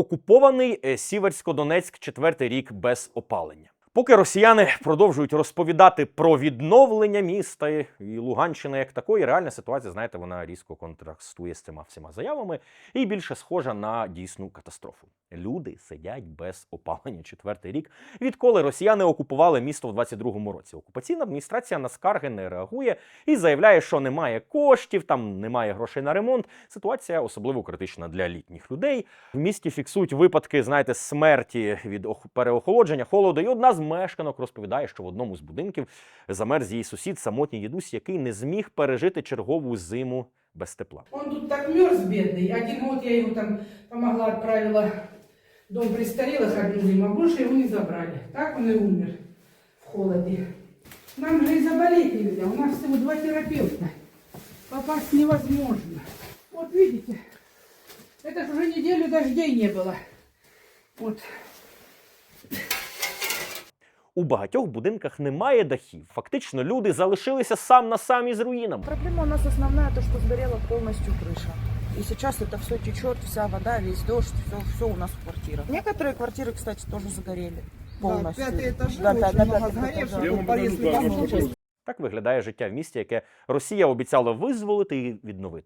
Окупований е, Сіверсько-Донецьк четвертий рік без опалення. Поки росіяни продовжують розповідати про відновлення міста і Луганщини як такої, реальна ситуація, знаєте, вона різко контрастує з цими всіма заявами і більше схожа на дійсну катастрофу. Люди сидять без опалення четвертий рік, відколи росіяни окупували місто в 22-му році. Окупаційна адміністрація на скарги не реагує і заявляє, що немає коштів, там немає грошей на ремонт. Ситуація особливо критична для літніх людей. В місті фіксують випадки, знаєте, смерті від переохолодження, холоду. І одна з мешканок розповідає, що в одному з будинків замерз її сусід, самотній дідусь, який не зміг пережити чергову зиму без тепла. Он тут так мерз бедный. Один год я его там помогла, отправила в дом престарелых одну зиму, а больше его не забрали. Так он и умер в холоде. Нам же и заболеть нельзя. У нас всего два терапевта. Попасть невозможно. Вот видите, это ж уже неделю дождей не было. Вот. У багатьох будинках немає дахів. Фактично, люди залишилися сам на сам із руїнами. Проблема у нас основная, то, что сгорела полностью крыша. И сейчас это все течет, вся вода, весь дождь, все, все у нас в квартирах. Некоторые квартиры, кстати, тоже загорели полностью. Да, пятый этаж, Да, очень пя- на много пятых сгоревших. этажах. Вот по лестнице покажу. спустились. Так виглядає життя в місті, яке Росія обіцяла визволити і відновити.